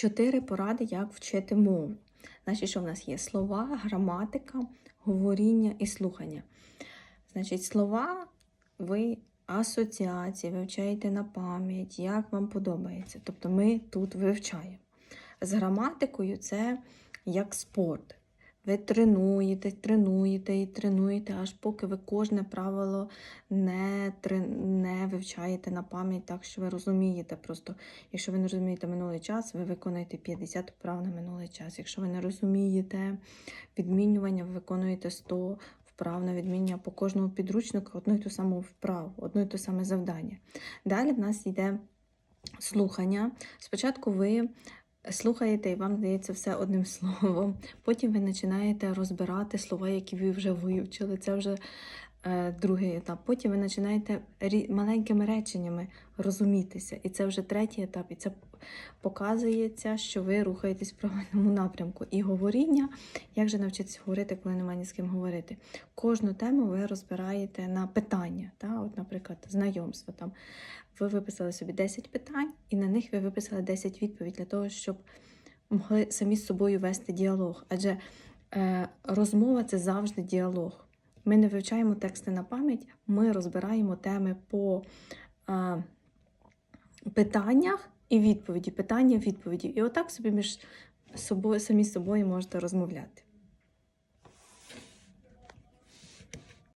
Чотири поради, як вчити мову. Значить, що в нас є? Слова, граматика, говоріння і слухання. Значить, слова ви асоціації вивчаєте на пам'ять, як вам подобається. Тобто ми тут вивчаємо. З граматикою це як спорт. Ви тренуєте, тренуєте і тренуєте, аж поки ви кожне правило не, не вивчаєте на пам'ять, так що ви розумієте. Просто, якщо ви не розумієте минулий час, ви виконуєте 50 вправ на минулий час. Якщо ви не розумієте відмінювання, ви виконуєте 100 вправ на відміння по кожному підручнику одну і ту саму вправу, одне і те саме завдання. Далі в нас йде слухання. Спочатку ви слухаєте, і вам здається все одним словом. Потім ви починаєте розбирати слова, які ви вже вивчили. Це вже другий етап. Потім ви починаєте маленькими реченнями розумітися. І це вже третій етап. І це показується, що ви рухаєтесь в правильному напрямку. І говоріння, як же навчитися говорити, коли немає ні з ким говорити. Кожну тему ви розбираєте на питання. Та? От, наприклад, знайомство. Там. Ви виписали собі 10 питань, і на них ви виписали 10 відповідей для того, щоб могли самі з собою вести діалог. Адже е, розмова це завжди діалог. Ми не вивчаємо тексти на пам'ять, ми розбираємо теми по е, питаннях і відповіді, питання, відповіді. І отак собі між собою, самі собою можете розмовляти.